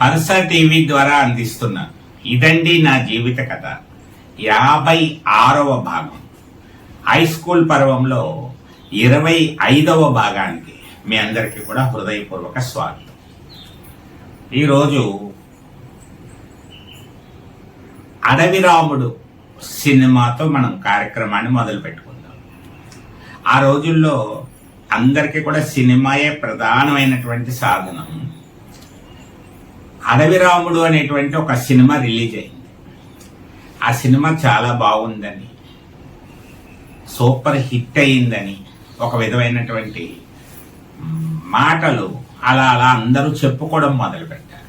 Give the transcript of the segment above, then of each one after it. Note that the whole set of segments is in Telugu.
పల్స టీవీ ద్వారా అందిస్తున్నాను ఇదండి నా జీవిత కథ. యాభై ఆరవ భాగం. హై స్కూల్ పర్వంలో ఇరవై ఐదవ భాగానికి మీ అందరికీ కూడా హృదయపూర్వక స్వాగతం. ఈరోజు అడవి రాముడు సినిమాతో మనం కార్యక్రమాన్ని మొదలు పెట్టుకుందాం. ఆ రోజుల్లో అందరికీ కూడా సినిమాయే ప్రధానమైనటువంటి సాధనం. అడవి రాముడు అనేటువంటి ఒక సినిమా రిలీజ్ అయింది. ఆ సినిమా చాలా బాగుందని సూపర్ హిట్ అయిందని ఒక విధమైనటువంటి మాటలు అలా అలా అందరూ చెప్పుకోవడం మొదలుపెట్టారు.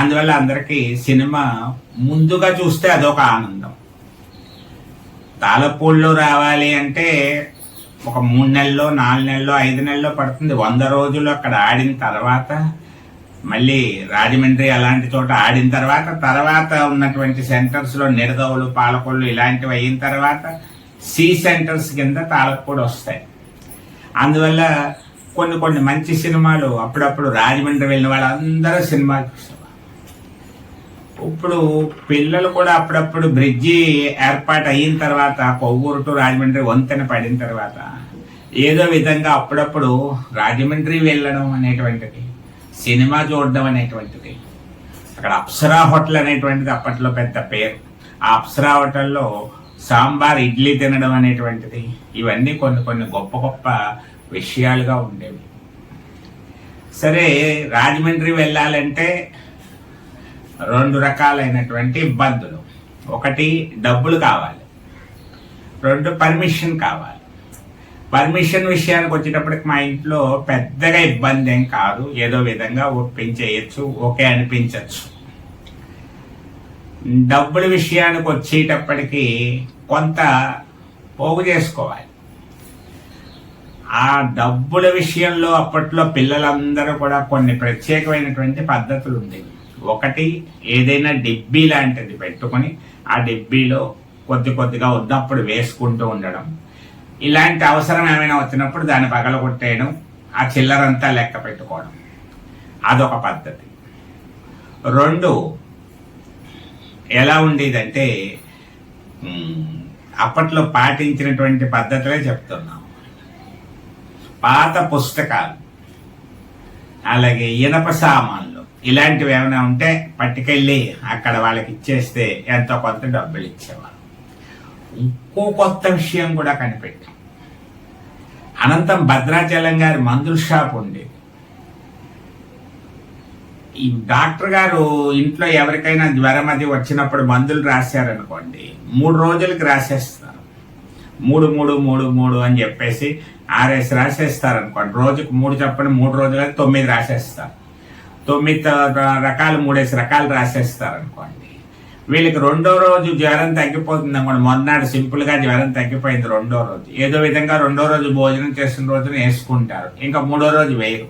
అందువల్ల అందరికీ సినిమా ముందుగా చూస్తే అదొక ఆనందం. తాళపూళ్ళు రావాలి అంటే ఒక మూడు నెలల్లో నాలుగు నెలల్లో ఐదు నెలల్లో పడుతుంది. వంద రోజులు అక్కడ ఆడిన తర్వాత మళ్ళీ రాజమండ్రి అలాంటి చోట ఆడిన తర్వాత తర్వాత ఉన్నటువంటి సెంటర్స్లో నిడదవులు పాలకొళ్ళు ఇలాంటివి అయిన తర్వాత సి సెంటర్స్ కింద తాళపూడి వస్తాయి అందువల్ల కొన్ని కొన్ని మంచి సినిమాలు అప్పుడప్పుడు రాజమండ్రి వెళ్ళిన వాళ్ళందరూ సినిమాలు చూసేవాళ్ళు ఇప్పుడు పిల్లలు కూడా అప్పుడప్పుడు బ్రిడ్జి ఏర్పాటు అయిన తర్వాత కొవ్వూరు టు రాజమండ్రి వంతెన పడిన తర్వాత ఏదో విధంగా అప్పుడప్పుడు రాజమండ్రి వెళ్ళడం అనేటువంటిది సినిమా చూడడం అనేటువంటిది అక్కడ అప్సరా హోటల్ అనేటువంటిది అప్పట్లో పెద్ద పేరు. ఆ అప్సరా హోటల్లో సాంబార్ ఇడ్లీ తినడం అనేటువంటిది ఇవన్నీ కొన్ని కొన్ని గొప్ప గొప్ప విషయాలుగా ఉండేవి. సరే రాజమండ్రి వెళ్ళాలంటే రెండు రకాలైనటువంటి ఇబ్బందులు. ఒకటి డబ్బులు కావాలి. రెండు పర్మిషన్ కావాలి. పర్మిషన్ విషయానికి వచ్చేటప్పటికి మా ఇంట్లో పెద్దగా ఇబ్బంది ఏం కాదు. ఏదో విధంగా ఒప్పించేయచ్చు ఓకే అనిపించవచ్చు డబ్బుల విషయానికి వచ్చేటప్పటికీ కొంత పోగు చేసుకోవాలి. ఆ డబ్బుల విషయంలో అప్పట్లో పిల్లలందరూ కూడా కొన్ని ప్రత్యేకమైనటువంటి పద్ధతులు ఉండేవి. ఒకటి ఏదైనా డిబ్బీ లాంటిది పెట్టుకొని ఆ డిబ్బీలో కొద్ది కొద్దిగా ఉన్నప్పుడు వేసుకుంటూ ఉండడం. ఇలాంటి అవసరం ఏమైనా వచ్చినప్పుడు దాన్ని పగలగొట్టేయడం ఆ చిల్లరంతా లెక్క పెట్టుకోవడం. అదొక పద్ధతి. రెండు ఎలా ఉండేదంటే అప్పట్లో పాటించినటువంటి పద్ధతులే చెప్తున్నాం. పాత పుస్తకాలు అలాగే ఇనప సామాన్లు ఇలాంటివి ఏమైనా ఉంటే పట్టుకెళ్ళి అక్కడ వాళ్ళకి ఇచ్చేస్తే ఎంతో కొంత డబ్బులు ఇచ్చేవారు. ఇంకో కొత్త విషయం కూడా కనిపెట్టాం. అనంతం భద్రాచలం గారి మందుల షాప్ ఉండేది. ఈ డాక్టర్ గారు ఇంట్లో ఎవరికైనా జ్వరం అది వచ్చినప్పుడు మందులు రాశారనుకోండి మూడు రోజులకి రాసేస్తారు. మూడు మూడు మూడు మూడు అని చెప్పేసి ఆరేసి రాసేస్తారు అనుకోండి రోజుకు మూడు చెప్పండి మూడు రోజులకి తొమ్మిది రాసేస్తారు. తొమ్మిది రకాలు మూడేసి రకాలు రాసేస్తారు అనుకోండి వీళ్ళకి రెండో రోజు జ్వరం తగ్గిపోతుంది అనుకోండి మొన్నటి సింపుల్గా జ్వరం తగ్గిపోయింది రెండో రోజు. ఏదో విధంగా రెండో రోజు భోజనం చేసిన రోజున వేసుకుంటారు ఇంకా మూడో రోజు వేయరు.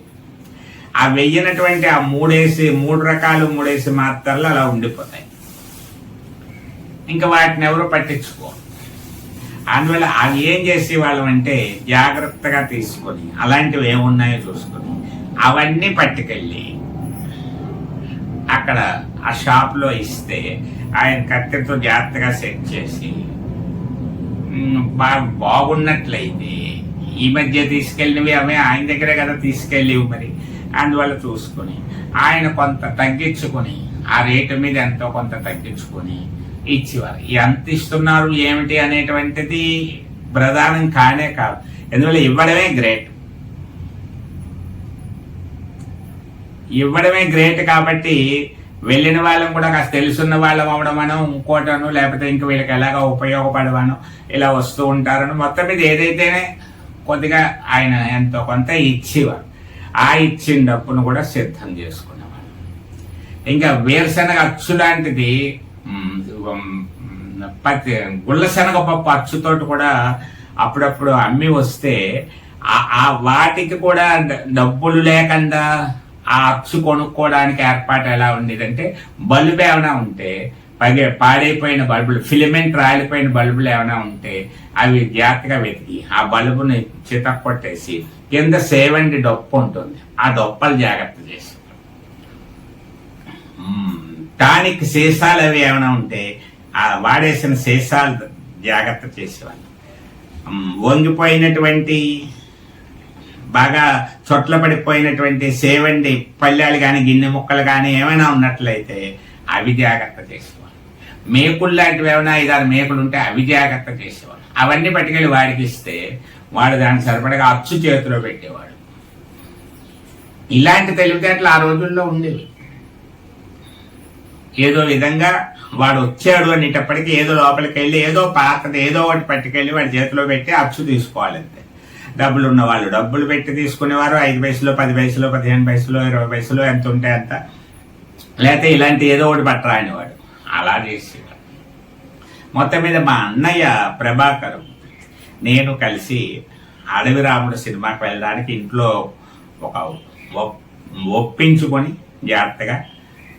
ఆ వెయ్యినటువంటి ఆ మూడేసి మూడు రకాలు మూడేసి మాత్రలు అలా ఉండిపోతాయి. ఇంకా వాటిని ఎవరు పట్టించుకో అందువల్ల అవి ఏం చేసేవాళ్ళం అంటే జాగ్రత్తగా తీసుకొని అలాంటివి ఏమున్నాయో చూసుకొని అవన్నీ పట్టుకెళ్ళి అక్కడ ఆ షాప్లో ఇస్తే ఆయన కత్తెరతో జాగ్రత్తగా సెట్ చేసి బాగున్నట్లయితే ఈ మధ్య తీసుకెళ్ళినవి అవే ఆయన దగ్గరే కదా తీసుకెళ్ళివి మరి. అందువల్ల చూసుకొని ఆయన కొంత తగ్గించుకొని ఆ రేటు మీద ఎంతో కొంత తగ్గించుకొని ఇచ్చేవారు. ఎంత ఇస్తున్నారు ఏమిటి అనేటువంటిది ప్రధానం కానే కాదు. ఎందువల్ల ఇవ్వడమే గ్రేట్. ఇవ్వడమే గ్రేట్ కాబట్టి వెళ్ళిన వాళ్ళం కూడా కాస్త తెలుసున్న వాళ్ళం అవడమనో ఇంకోటను లేకపోతే ఇంక వీళ్ళకి ఎలాగ ఉపయోగపడవనో ఇలా వస్తూ ఉంటారని మొత్తం మీద ఏదైతేనే కొద్దిగా ఆయన ఎంతో కొంత ఇచ్చేవారు. ఆ ఇచ్చిన డబ్బును కూడా సిద్ధం చేసుకునేవారు. ఇంకా వేరుశనగ అచ్చు లాంటిది పత్తి గుళ్ళశనగ పప్పు అచ్చుతోటి కూడా అప్పుడప్పుడు అమ్మి వస్తే ఆ- వాటికి కూడా డబ్బులు లేకుండా ఆ అచ్చు కొనుక్కోవడానికి ఏర్పాటు ఎలా ఉండేదంటే బల్బు ఉంటే పగే పాడైపోయిన బల్బులు ఫిలిమెంట్ రాలిపోయిన బల్బులు ఏమైనా ఉంటే అవి జాగ్రత్తగా వెతికి. ఆ బల్బుని చితక్ కొట్టేసి కింద సేవండి డొప్ప ఉంటుంది. ఆ డొప్పలు జాగ్రత్త చేసి. టానిక్ సీసాలు అవి ఏమైనా ఉంటే ఆ వాడేసిన సీసాలు జాగ్రత్త చేసేవాళ్ళు. వంగిపోయినటువంటి బాగా చొట్ల పడిపోయినటువంటి సేవండి పల్లెలు కానీ గిన్నె ముక్కలు కానీ ఏమైనా ఉన్నట్లయితే అవి జాగ్రత్త చేసేవాళ్ళు. మేకులు లాంటివి ఏమైనా ఐదారు మేకులు ఉంటే అవి జాగ్రత్త చేసేవాడు అవన్నీ పట్టుకెళ్ళి వాడికి ఇస్తే వాడు దానికి సరిపడగా అచ్చు చేతిలో పెట్టేవాడు. ఇలాంటి తెలివితేటలు ఆ రోజుల్లో ఉండేవి. ఏదో విధంగా వాడు వచ్చాడు అనేటప్పటికీ ఏదో లోపలికి వెళ్ళి ఏదో పాతది ఏదో ఒకటి పట్టుకెళ్ళి వాడి చేతిలో పెట్టి అచ్చు తీసుకోవాలంతే డబ్బులు ఉన్న వాళ్ళు డబ్బులు పెట్టి తీసుకునేవారు. ఐదు పైసలు పది పైసలు పదిహేను పైసలు ఇరవై పైసలు ఎంత ఉంటే అంత. లేకపోతే ఇలాంటి ఏదో ఒకటి పట్టరా అనేవాడు అలా చేసేవాడు మొత్తం మీద మా అన్నయ్య ప్రభాకర్ నేను కలిసి అడవి రాముడు సినిమాకి వెళ్ళడానికి ఇంట్లో ఒక ఒప్- ఒప్పించుకొని జాగ్రత్తగా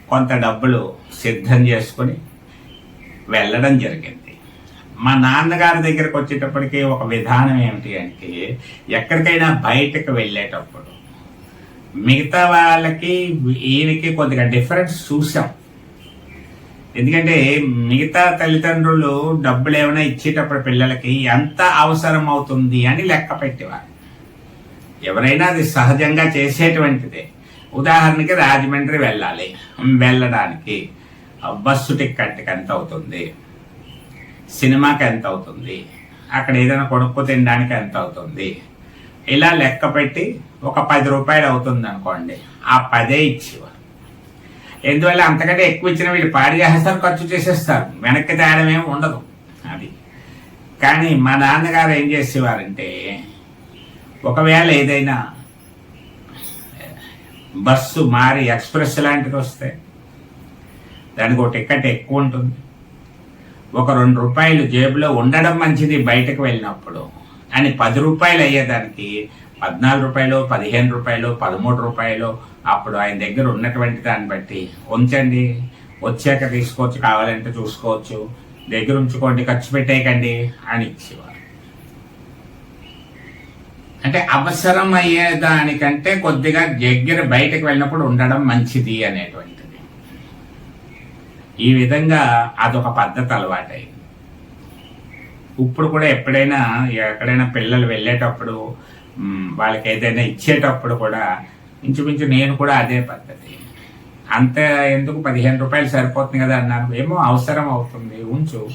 కొంత డబ్బులు సిద్ధం చేసుకొని వెళ్ళడం జరిగింది. మా నాన్నగారి దగ్గరకు వచ్చేటప్పటికి ఒక విధానం ఏమిటి అంటే ఎక్కడికైనా బయటకు వెళ్ళేటప్పుడు మిగతా వాళ్ళకి ఈయనకి కొద్దిగా డిఫరెన్స్ చూసాం. ఎందుకంటే మిగతా తల్లిదండ్రులు డబ్బులు ఏమైనా ఇచ్చేటప్పుడు పిల్లలకి ఎంత అవసరం అవుతుంది అని లెక్క పెట్టేవారు. ఎవరైనా అది సహజంగా చేసేటువంటిదే. ఉదాహరణకి రాజమండ్రి వెళ్ళాలి. వెళ్ళడానికి బస్సు టిక్కెట్కి ఎంత అవుతుంది? సినిమాకి ఎంత అవుతుంది? అక్కడ ఏదైనా కొనుక్కు తినడానికి ఎంత అవుతుంది? ఇలా లెక్క పెట్టి ఒక పది రూపాయలు అవుతుంది అనుకోండి ఆ పదే ఇచ్చేవారు. ఎందువల్ల అంతకంటే ఎక్కువ ఇచ్చిన వీళ్ళు పాడి చేసేస్తారు ఖర్చు చేసేస్తారు. వెనక్కి తేడం ఏమి ఉండదు. అది. కానీ మా నాన్నగారు ఏం చేసేవారంటే ఒకవేళ ఏదైనా బస్సు మారి ఎక్స్ప్రెస్ లాంటిది వస్తే దానికి ఒక టికెట్ ఎక్కువ ఉంటుంది. ఒక రెండు రూపాయలు జేబులో ఉండడం మంచిది బయటకు వెళ్ళినప్పుడు. అని పది రూపాయలు అయ్యేదానికి పద్నాలుగు రూపాయలు పదిహేను రూపాయలు పదమూడు రూపాయలు అప్పుడు ఆయన దగ్గర ఉన్నటువంటి దాన్ని బట్టి ఉంచండి. వచ్చాక తీసుకోవచ్చు కావాలంటే చూసుకోవచ్చు. దగ్గర ఉంచుకోండి ఖర్చు పెట్టేయకండి అని ఇచ్చేవారు. అంటే అవసరం అయ్యే దానికంటే కొద్దిగా దగ్గర బయటకు వెళ్ళినప్పుడు ఉండడం మంచిది అనేటువంటిది. ఈ విధంగా అదొక పద్ధతి అలవాటైంది. ఇప్పుడు కూడా ఎప్పుడైనా ఎక్కడైనా పిల్లలు వెళ్ళేటప్పుడు వాళ్ళకి ఏదైనా ఇచ్చేటప్పుడు కూడా ఇంచుమించు నేను కూడా అదే పద్ధతి. అంత ఎందుకు పదిహేను రూపాయలు సరిపోతుంది కదా అన్నాను. ఏమో అవసరం అవుతుంది ఉంచు.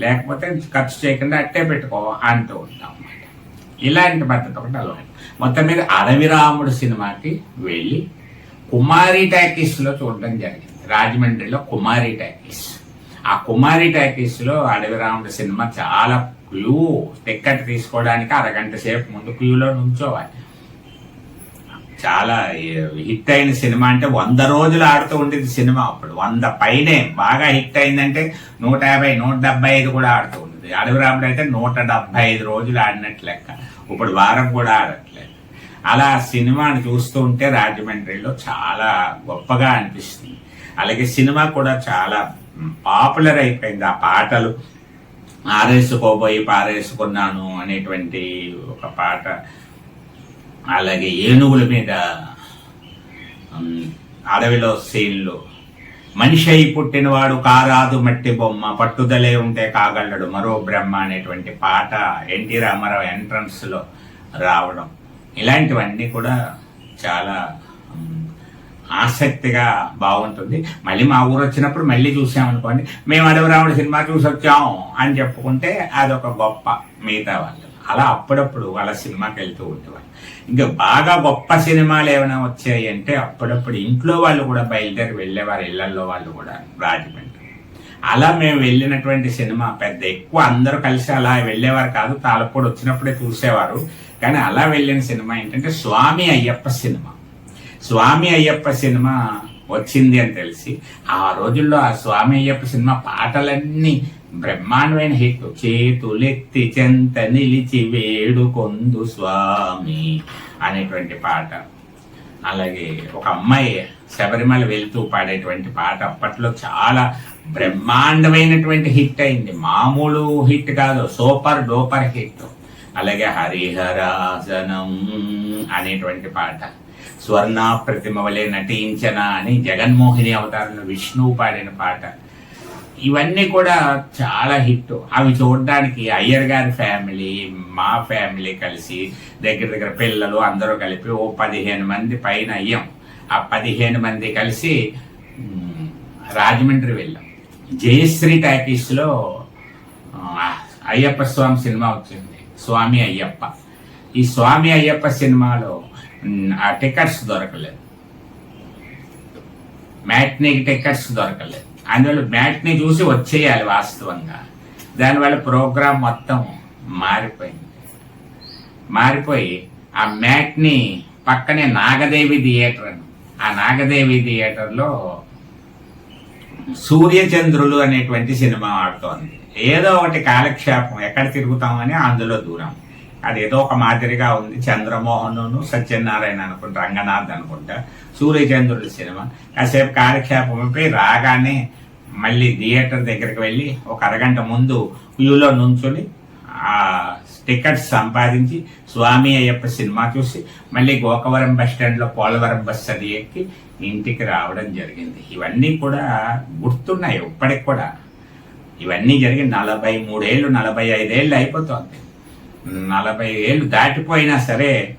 లేకపోతే ఖర్చు చేయకుండా అట్టే పెట్టుకో అంటూ ఉంటాం అన్నమాట. ఇలాంటి పద్ధతి ఒకటి అలవాటు. మొత్తం మీద అడవిరాముడు సినిమాకి వెళ్ళి కుమారి టాకీస్లో చూడడం జరిగింది. రాజమండ్రిలో కుమారి టాకీస్. ఆ కుమారి టాకీస్లో అడవిరాముడు సినిమా చాలా క్యూ టిక్కెట్ తీసుకోవడానికి అరగంట సేపు ముందు క్యూలో నుంచోవాలి. చాలా హిట్ అయిన సినిమా అంటే వంద రోజులు ఆడుతూ ఉండేది సినిమా అప్పుడు. వంద పైనే బాగా హిట్ అయిందంటే నూట యాభై నూట డెబ్బై ఐదు కూడా ఆడుతూ ఉండేది. అడవిరాముడు అయితే నూట డెబ్బై ఐదు రోజులు ఆడినట్టు లెక్క. ఇప్పుడు వారం కూడా ఆడట్లేదు. అలా సినిమాని చూస్తూ ఉంటే రాజమండ్రిలో చాలా గొప్పగా అనిపిస్తుంది. అలాగే సినిమా కూడా చాలా పాపులర్ అయిపోయింది. ఆ పాటలు ఆరేసుకోబోయి పారేసుకున్నాను అనేటువంటి ఒక పాట అలాగే ఏనుగుల మీద అడవిలో సీన్లు. మనిషి అయి పుట్టినవాడు కారాదు మట్టి బొమ్మ పట్టుదలే ఉంటే కాగలడు. మరో బ్రహ్మ అనేటువంటి పాట ఎన్టీ రామారావు ఎంట్రన్స్లో రావడం. ఇలాంటివన్నీ కూడా చాలా ఆసక్తిగా బాగుంటుంది. మళ్ళీ మా ఊరు వచ్చినప్పుడు మళ్ళీ చూసామనుకోండి మేము అడవి రాముడు సినిమా చూసి వచ్చాం అని చెప్పుకుంటే అదొక గొప్ప మిగతా వాళ్ళు. అలా అప్పుడప్పుడు వాళ్ళ సినిమాకి వెళ్తూ ఉండేవాళ్ళు. ఇంకా బాగా గొప్ప సినిమాలు ఏమైనా వచ్చాయి అంటే అప్పుడప్పుడు ఇంట్లో వాళ్ళు కూడా బయలుదేరి వెళ్ళేవారు ఇళ్ళలో వాళ్ళు కూడా రాజమండ్రి. అలా మేము వెళ్ళినటువంటి సినిమా పెద్ద ఎక్కువ అందరూ కలిసి అలా వెళ్ళేవారు కాదు తాలపూడి వచ్చినప్పుడే చూసేవారు. కానీ అలా వెళ్ళిన సినిమా ఏంటంటే స్వామి అయ్యప్ప సినిమా. స్వామి అయ్యప్ప సినిమా వచ్చింది అని తెలిసి ఆ రోజుల్లో ఆ స్వామి అయ్యప్ప సినిమా పాటలన్నీ బ్రహ్మాండమైన హిట్ చేతులెత్తి చెంత నిలిచి వేడుకొందు స్వామి అనేటువంటి పాట. అలాగే ఒక అమ్మాయి శబరిమల వెళ్తూ పాడేటువంటి పాట అప్పట్లో చాలా బ్రహ్మాండమైనటువంటి హిట్ అయింది. మామూలు హిట్ కాదు సూపర్ డూపర్ హిట్. అలాగే హరిహరాసనం అనేటువంటి పాట. స్వర్ణ ప్రతిమ వలె నటించన అని జగన్మోహిని అవతారంలో విష్ణువు పాడిన పాట. ఇవన్నీ కూడా చాలా హిట్. అవి చూడడానికి అయ్యర్ గారి ఫ్యామిలీ మా ఫ్యామిలీ కలిసి దగ్గర దగ్గర పిల్లలు అందరూ కలిపి ఓ పదిహేను మంది పైన అయ్యాం. ఆ పదిహేను మంది కలిసి రాజమండ్రి వెళ్ళాం. జయశ్రీ టాకీస్లో అయ్యప్ప స్వామి సినిమా వచ్చింది. స్వామి అయ్యప్ప. ఈ స్వామి అయ్యప్ప సినిమాలో ఆ టికెట్స్ దొరకలేదు. మ్యాట్నీకి టికెట్స్ దొరకలేదు. అందువల్ల మ్యాట్ని చూసి వచ్చేయాలి వాస్తవంగా. దానివల్ల ప్రోగ్రాం మొత్తం మారిపోయింది. మారిపోయి ఆ మ్యాట్ని పక్కనే నాగదేవి థియేటర్ అని. ఆ నాగదేవి థియేటర్లో సూర్యచంద్రులు అనేటువంటి సినిమా ఆడుతోంది. ఏదో ఒకటి కాలక్షేపం ఎక్కడ తిరుగుతామని అందులో దూరం. అది ఏదో ఒక మాదిరిగా ఉంది. చంద్రమోహన్ను సత్యనారాయణ అనుకుంటా రంగనాథ్ అనుకుంటా. సూర్యచంద్రుడి సినిమా. కాసేపు కాలక్షేపం అయిపోయి రాగానే మళ్ళీ థియేటర్ దగ్గరికి వెళ్ళి ఒక అరగంట ముందు క్యూలో నుంచుని ఆ టికెట్స్ సంపాదించి స్వామి అయ్యప్ప సినిమా చూసి మళ్ళీ గోకవరం బస్ స్టాండ్లో పోలవరం బస్ అది ఎక్కి ఇంటికి రావడం జరిగింది. ఇవన్నీ కూడా గుర్తున్నాయి ఇప్పటికి కూడా. ఇవన్నీ జరిగి నలభై మూడేళ్ళు నలభై ఐదేళ్ళు అయిపోతుంది. నలభై ఏళ్ళు దాటిపోయినా సరే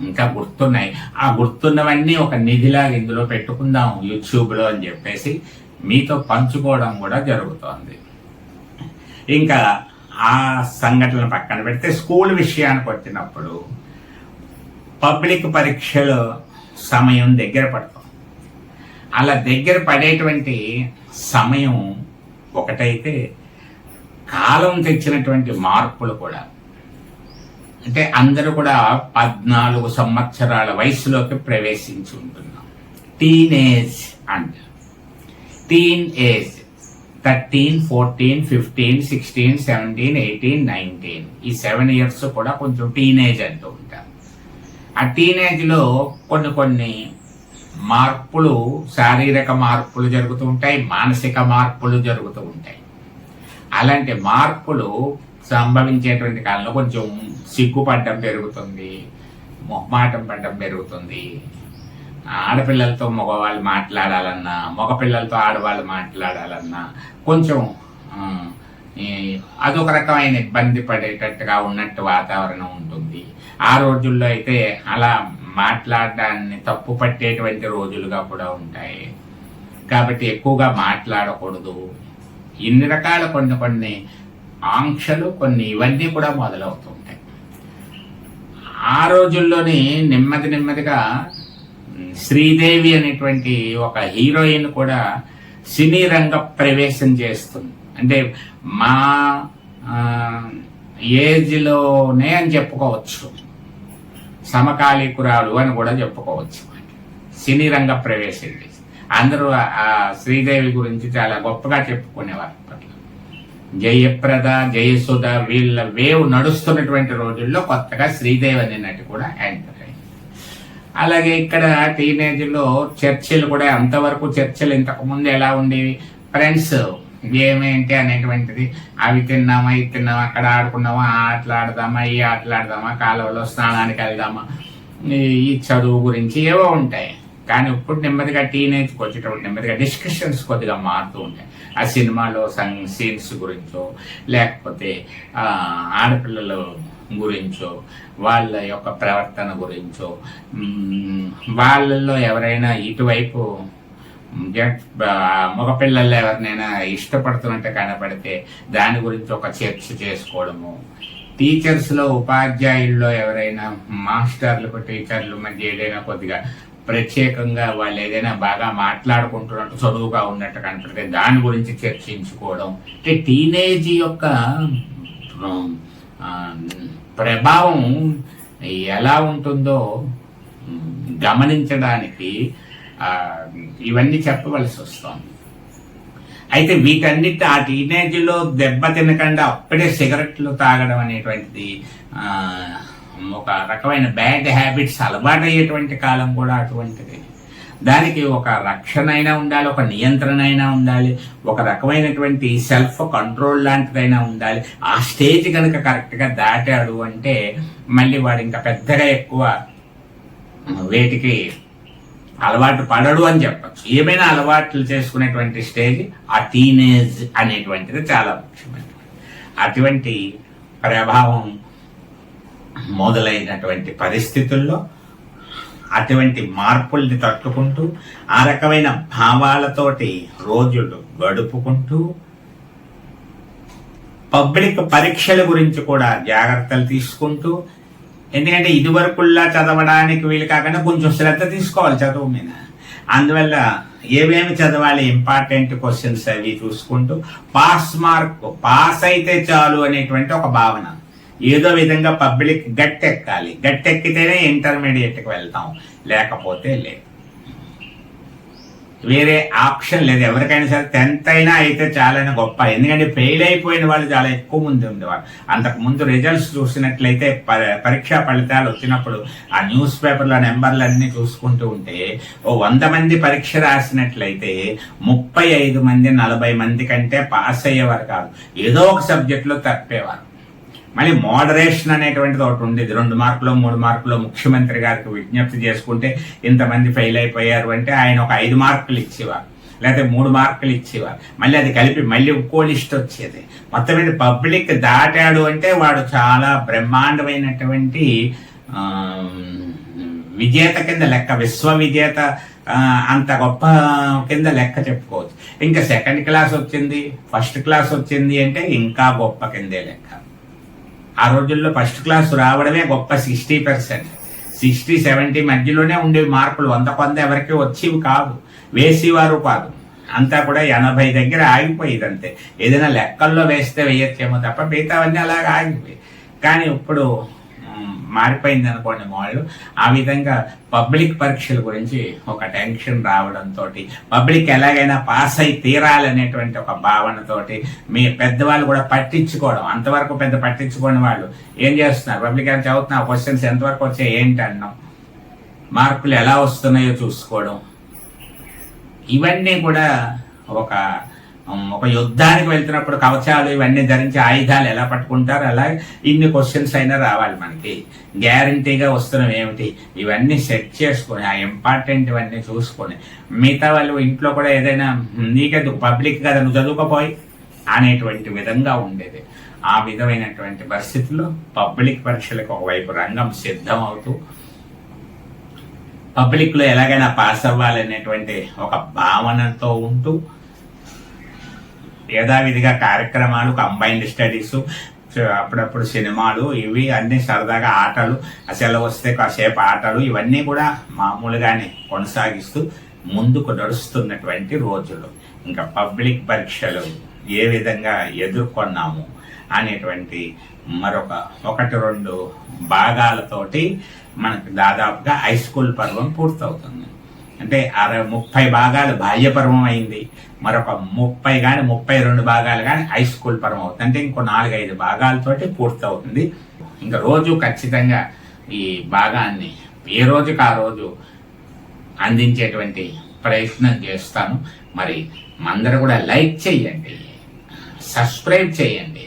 ఇంకా గుర్తున్నాయి. ఆ గుర్తున్నవన్నీ ఒక నిధిలాగా ఇందులో పెట్టుకుందాం యూట్యూబ్లో అని చెప్పేసి మీతో పంచుకోవడం కూడా జరుగుతోంది. ఇంకా ఆ సంఘటన పక్కన పెడితే స్కూల్ విషయానికి వచ్చినప్పుడు పబ్లిక్ పరీక్షలో సమయం దగ్గర పడుతుంది. అలా దగ్గర పడేటువంటి సమయం ఒకటైతే కాలం తెచ్చినటువంటి మార్పులు కూడా. అంటే అందరూ కూడా పద్నాలుగు సంవత్సరాల వయసులోకి ప్రవేశించి ఉంటున్నాం. టీనేజ్ అంటారు teen age thirteen fourteen fifteen sixteen seventeen eighteen nineteen ఈ సెవెన్ ఇయర్స్ కూడా కొంచెం టీనేజ్ అంటూ ఉంటారు. ఆ టీనేజ్లో కొన్ని కొన్ని మార్పులు శారీరక మార్పులు జరుగుతూ ఉంటాయి మానసిక మార్పులు జరుగుతూ ఉంటాయి. అలాంటి మార్పులు సంభవించేటువంటి కాలంలో కొంచెం సిగ్గుపడ్డం పెరుగుతుంది మొహమాటం పడ్డం పెరుగుతుంది. ఆడపిల్లలతో మగవాళ్ళు మాట్లాడాలన్నా మగపిల్లలతో ఆడవాళ్ళు మాట్లాడాలన్నా కొంచెం అదొక రకమైన ఇబ్బంది పడేటట్టుగా ఉన్నట్టు వాతావరణం ఉంటుంది. ఆ రోజుల్లో అయితే అలా మాట్లాడడాన్ని తప్పు పట్టేటువంటి రోజులుగా కూడా ఉంటాయి. కాబట్టి ఎక్కువగా మాట్లాడకూడదు. ఇన్ని రకాల కొన్ని కొన్ని ఆంక్షలు కొన్ని ఇవన్నీ కూడా మొదలవుతుంటాయి. ఆ రోజుల్లోని నెమ్మది నెమ్మదిగా శ్రీదేవి అనేటువంటి ఒక హీరోయిన్ కూడా సినీ రంగ ప్రవేశం చేస్తుంది. అంటే మా ఏజ్లోనే అని చెప్పుకోవచ్చు. సమకాలీకురాలు అని కూడా చెప్పుకోవచ్చు. సినీ రంగ ప్రవేశం చేసి అందరూ ఆ- శ్రీదేవి గురించి చాలా గొప్పగా చెప్పుకునేవారు. జయప్రద జయసుధ వీళ్ళ వేవ్ నడుస్తున్నటువంటి రోజుల్లో కొత్తగా శ్రీదేవి అనే నటి కూడా యాంకర్ అయింది. అలాగే ఇక్కడ టీనేజ్లో చర్చలు కూడా అంతవరకు చర్చలు ఇంతకు ముందు ఎలా ఉండేవి? ఫ్రెండ్స్ ఏమేంటి అనేటువంటిది? అవి తిన్నామా ఇది తిన్నామా అక్కడ ఆడుకున్నామా ఆ ఆటలు ఆడదామా ఈ ఆటలు ఆడదామా కాలువలో స్నానానికి వెళ్దామా ఈ చదువు గురించి ఏవో ఉంటాయి. కానీ ఇప్పుడు నెమ్మదిగా టీనేజ్కి వచ్చేటప్పుడు నెమ్మదిగా డిస్కషన్స్ కొద్దిగా మారుతూ ఉంటాయి. ఆ సినిమాలో సంగ్ సీన్స్ గురించో లేకపోతే ఆడపిల్లలు ఆడపిల్లల గురించో వాళ్ళ యొక్క ప్రవర్తన గురించో వాళ్ళల్లో ఎవరైనా ఇటువైపు మగపిల్లల్లో ఎవరినైనా ఇష్టపడుతున్నట్టు కనపడితే దాని గురించి ఒక చర్చ చేసుకోవడము. టీచర్స్లో ఉపాధ్యాయుల్లో ఎవరైనా మాస్టర్లకు టీచర్లు మధ్య ఏదైనా కొద్దిగా ప్రత్యేకంగా వాళ్ళు ఏదైనా బాగా మాట్లాడుకుంటున్నట్టు చదువుగా ఉన్నట్టు కనపడితే దాని గురించి చర్చించుకోవడం. అంటే టీనేజ్ యొక్క ప్రభావం ఎలా ఉంటుందో గమనించడానికి ఇవన్నీ చెప్పవలసి వస్తుంది. అయితే వీటన్నిటి ఆ టీనేజ్లో దెబ్బ తినకుండా అప్పుడే సిగరెట్లు తాగడం అనేటువంటిది ఒక రకమైన బ్యాడ్ హ్యాబిట్స్ అలవాటయ్యేటువంటి కాలం కూడా అటువంటిది. దానికి ఒక రక్షణ అయినా ఉండాలి ఒక నియంత్రణ అయినా ఉండాలి ఒక రకమైనటువంటి సెల్ఫ్ కంట్రోల్ లాంటిదైనా ఉండాలి. ఆ స్టేజ్ కనుక కరెక్ట్గా దాటాడు అంటే మళ్ళీ వాడు ఇంకా పెద్దగా ఎక్కువ వేటికి అలవాటు పడడు అని చెప్పచ్చు. ఏమైనా అలవాట్లు చేసుకునేటువంటి స్టేజ్ ఆ టీనేజ్ అనేటువంటిది చాలా ముఖ్యమైనది. అటువంటి ప్రభావం మొదలైనటువంటి పరిస్థితుల్లో అటువంటి మార్పుల్ని తట్టుకుంటూ ఆ రకమైన భావాలతోటి రోజులు గడుపుకుంటూ పబ్లిక్ పరీక్షల గురించి కూడా జాగ్రత్తలు తీసుకుంటూ ఎందుకంటే ఇదివరకుల్లా చదవడానికి వీలు కాకుండా కొంచెం శ్రద్ధ తీసుకోవాలి చదువు మీద. అందువల్ల ఏమేమి చదవాలి ఇంపార్టెంట్ క్వశ్చన్స్ అవి చూసుకుంటూ పాస్ మార్క్ పాస్ అయితే చాలు అనేటువంటి ఒక భావన. ఏదో విధంగా పబ్లిక్ గట్టెక్కాలి. గట్టెక్కితేనే ఇంటర్మీడియట్కి వెళ్తాం. లేకపోతే లేదు. వేరే ఆప్షన్ లేదు. ఎవరికైనా సరే టెన్త్ అయినా అయితే చాలా గొప్ప. ఎందుకంటే ఫెయిల్ అయిపోయిన వాళ్ళు చాలా ఎక్కువ మంది ఉండేవారు. అంతకు ముందు రిజల్ట్స్ చూసినట్లయితే పరీక్షా ఫలితాలు వచ్చినప్పుడు ఆ న్యూస్ పేపర్ల నెంబర్లు చూసుకుంటూ ఉంటే ఓ వంద మంది పరీక్ష రాసినట్లయితే ముప్పై ఐదు మంది నలభై మంది కంటే పాస్ అయ్యేవారు కాదు. ఏదో ఒక సబ్జెక్టులో తప్పేవారు. మళ్ళీ మోడరేషన్ అనేటువంటిది ఒకటి ఉండేది. రెండు మార్కులు మూడు మార్కులు ముఖ్యమంత్రి గారికి విజ్ఞప్తి చేసుకుంటే ఇంతమంది ఫెయిల్ అయిపోయారు అంటే ఆయన ఒక ఐదు మార్కులు ఇచ్చేవారు. లేకపోతే మూడు మార్కులు ఇచ్చేవారు. మళ్ళీ అది కలిపి మళ్ళీ ఇంకో లిస్ట్ వచ్చేది. మొత్తం మీద పబ్లిక్ దాటాడు అంటే వాడు చాలా బ్రహ్మాండమైనటువంటి విజేత కింద లెక్క విశ్వ విజేత అంత గొప్ప కింద లెక్క చెప్పుకోవచ్చు. ఇంకా సెకండ్ క్లాస్ వచ్చింది ఫస్ట్ క్లాస్ వచ్చింది అంటే ఇంకా గొప్ప కిందే లెక్క. ఆ రోజుల్లో ఫస్ట్ క్లాస్ రావడమే గొప్ప సిక్స్టీ పర్సెంట్. సిక్స్టీ సెవెంటీ మధ్యలోనే ఉండేవి మార్కులు. వంద కొంద ఎవరికి వచ్చేవి కాదు వేసేవారు కాదు. అంతా కూడా ఎనభై దగ్గర ఆగిపోయేది అంతే ఏదైనా లెక్కల్లో వేస్తే వేయచ్చేమో తప్ప మిగతావన్నీ అలాగ ఆగిపోయి కానీ ఇప్పుడు మారిపోయింది అనుకోండి మోడల్ ఆ విధంగా పబ్లిక్ పరీక్షల గురించి ఒక టెన్షన్ రావడంతో పబ్లిక్ ఎలాగైనా పాస్ అయి తీరాలనేటువంటి ఒక భావనతోటి మీ పెద్దవాళ్ళు కూడా పట్టించుకోవడం అంతవరకు పెద్ద పట్టించుకోని వాళ్ళు ఏం చేస్తున్నారు? పబ్లిక్ అని చదువుతున్నా క్వశ్చన్స్ ఎంతవరకు వచ్చాయి? ఏంటి అన్నాం? మార్కులు ఎలా వస్తున్నాయో చూసుకోవడం. ఇవన్నీ కూడా ఒక ఒక యుద్ధానికి వెళ్తున్నప్పుడు కవచాలు ఇవన్నీ ధరించి ఆయుధాలు ఎలా పట్టుకుంటారు? అలా ఇన్ని క్వశ్చన్స్ అయినా రావాలి మనకి. గ్యారంటీగా వస్తున్నవి ఏమిటి? ఇవన్నీ సెట్ చేసుకొని ఆ ఇంపార్టెంట్ ఇవన్నీ చూసుకొని మిగతా వాళ్ళు ఇంట్లో కూడా ఏదైనా నీకెందుకు పబ్లిక్ కదా నువ్వు చదువుకోపోయి అనేటువంటి విధంగా ఉండేది. ఆ విధమైనటువంటి పరిస్థితుల్లో పబ్లిక్ పరీక్షలకు ఒకవైపు రంగం సిద్ధం అవుతూ పబ్లిక్లో ఎలాగైనా పాస్ అవ్వాలనేటువంటి ఒక భావనతో ఉంటూ యథావిధిగా కార్యక్రమాలు కంబైన్డ్ స్టడీస్ అప్పుడప్పుడు సినిమాలు ఇవి అన్ని సరదాగా ఆటలు అసలు వస్తే కాసేపు ఆటలు ఇవన్నీ కూడా మామూలుగానే కొనసాగిస్తూ ముందుకు నడుస్తున్నటువంటి రోజులు. ఇంకా పబ్లిక్ పరీక్షలు ఏ విధంగా ఎదుర్కొన్నాము అనేటువంటి మరొక ఒకటి రెండు భాగాలతోటి మనకు దాదాపుగా హై స్కూల్ పర్వం పూర్తవుతుంది. అంటే అరవై ముప్పై భాగాలు బాల్యపర్వం అయింది. మరొక ముప్పై కానీ ముప్పై రెండు భాగాలు కానీ హై స్కూల్ పర్వం అవుతుంది. అంటే ఇంకో నాలుగైదు భాగాలతోటి పూర్తవుతుంది. ఇంకా రోజు ఖచ్చితంగా ఈ భాగాన్ని ఏ రోజుకి ఆ రోజు అందించేటువంటి ప్రయత్నం చేస్తాను. మరి అందరూ కూడా లైక్ చేయండి సబ్స్క్రైబ్ చేయండి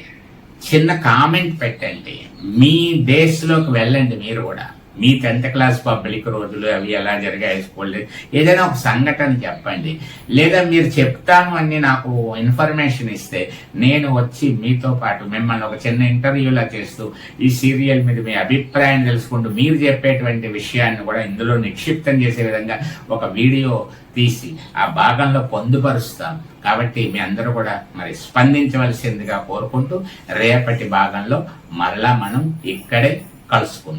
చిన్న కామెంట్ పెట్టండి. మీ డేస్లోకి వెళ్ళండి మీరు కూడా. మీ టెన్త్ క్లాస్ పబ్లిక్ రోజులు అవి ఎలా జరిగాయి స్కూల్ ఏదైనా ఒక సంఘటన చెప్పండి. లేదా మీరు చెప్తాను అని నాకు ఇన్ఫర్మేషన్ ఇస్తే నేను వచ్చి మీతో పాటు మిమ్మల్ని ఒక చిన్న ఇంటర్వ్యూలా చేస్తూ ఈ సీరియల్ మీద మీ అభిప్రాయం తెలుసుకుంటూ మీరు చెప్పేటువంటి విషయాన్ని కూడా ఇందులో నిక్షిప్తం చేసే విధంగా ఒక వీడియో తీసి ఆ భాగంలో పొందుపరుస్తాం. కాబట్టి మీ అందరూ కూడా మరి స్పందించవలసిందిగా కోరుకుంటూ రేపటి భాగంలో మరలా మనం ఇక్కడే కలుసుకుందాం.